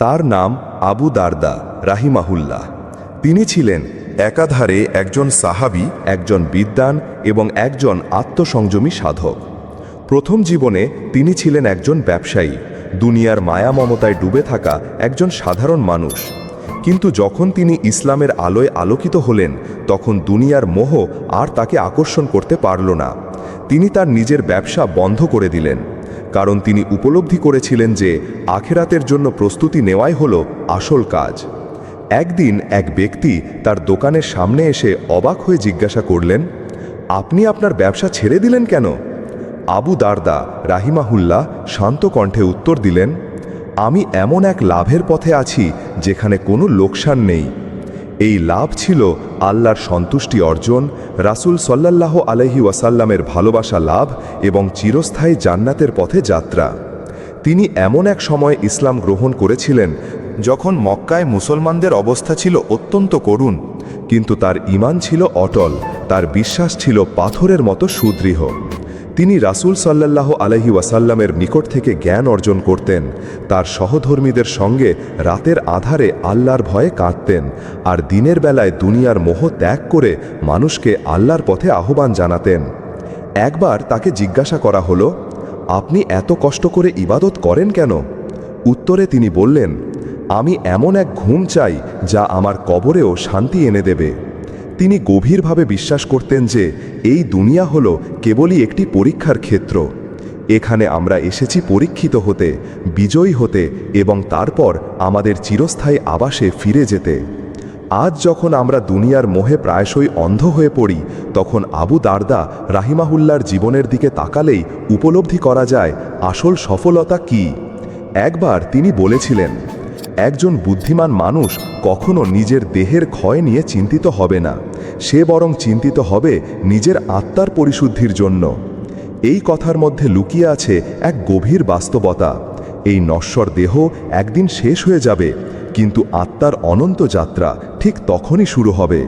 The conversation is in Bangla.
তার নাম আবু দারদা রাহিমাহুল্লাহ। তিনি ছিলেন একাধারে একজন সাহাবি, একজন বিদ্বান এবং একজন আত্মসংযমী সাধক। প্রথম জীবনে তিনি ছিলেন একজন ব্যবসায়ী, দুনিয়ার মায়া মমতায় ডুবে থাকা একজন সাধারণ মানুষ। কিন্তু যখন তিনি ইসলামের আলোয় আলোকিত হলেন, তখন দুনিয়ার মোহ আর তাকে আকর্ষণ করতে পারল না। তিনি তার নিজের ব্যবসা বন্ধ করে দিলেন। কারণ তিনি উপলব্ধি করেছিলেন যে আখেরাতের জন্য প্রস্তুতি নেওয়াই হল আসল কাজ। একদিন এক ব্যক্তি তার দোকানের সামনে এসে অবাক হয়ে জিজ্ঞাসা করলেন, আপনি আপনার ব্যবসা ছেড়ে দিলেন কেন? আবু দারদা রাহিমাহুল্লাহ শান্ত কণ্ঠে উত্তর দিলেন, আমি এমন এক লাভের পথে আছি যেখানে কোনো লোকসান নেই। এই লাভ ছিল আল্লাহর সন্তুষ্টি অর্জন, রাসূল সাল্লাল্লাহ আলহি ওয়াসাল্লামের ভালোবাসা লাভ এবং চিরস্থায়ী জান্নাতের পথে যাত্রা। তিনি এমন এক সময় ইসলাম গ্রহণ করেছিলেন যখন মক্কায় মুসলমানদের অবস্থা ছিল অত্যন্ত করুণ, কিন্তু তার ঈমান ছিল অটল, তার বিশ্বাস ছিল পাথরের মতো সুদৃঢ়। তিনি রাসূল সাল্লাল্লাহ আলহি ওয়াসাল্লামের নিকট থেকে জ্ঞান অর্জন করতেন, তার সহধর্মীদের সঙ্গে রাতের আধারে আল্লাহর ভয়ে কাঁদতেন আর দিনের বেলায় দুনিয়ার মোহ ত্যাগ করে মানুষকে আল্লাহর পথে আহ্বান জানাতেন। একবার তাকে জিজ্ঞাসা করা হলো, আপনি এত কষ্ট করে ইবাদত করেন কেন? উত্তরে তিনি বললেন, আমি এমন এক ঘুম চাই যা আমার কবরেও শান্তি এনে দেবে। তিনি গভীরভাবে বিশ্বাস করতেন যে এই দুনিয়া হল কেবলই একটি পরীক্ষার ক্ষেত্র। এখানে আমরা এসেছি পরীক্ষিত হতে, বিজয়ী হতে এবং তারপর আমাদের চিরস্থায়ী আবাসে ফিরে যেতে। আজ যখন আমরা দুনিয়ার মোহে প্রায়শই অন্ধ হয়ে পড়ি, তখন আবু দারদা রাহিমাহুল্লার জীবনের দিকে তাকালেই উপলব্ধি করা যায় আসল সফলতা কি। একবার তিনি বলেছিলেন, একজন বুদ্ধিমান মানুষ কখনো নিজের দেহের ক্ষয় নিয়ে চিন্তিত হবে না। সে বরং চিন্তিত হবে নিজের আত্মার পরিশুদ্ধির জন্য। এই কথার মধ্যে লুকিয়ে আছে এক গভীর বাস্তবতা। এই নশ্বর দেহ একদিন শেষ হয়ে যাবে, কিন্তু আত্মার অনন্ত যাত্রা ঠিক তখনই শুরু হবে।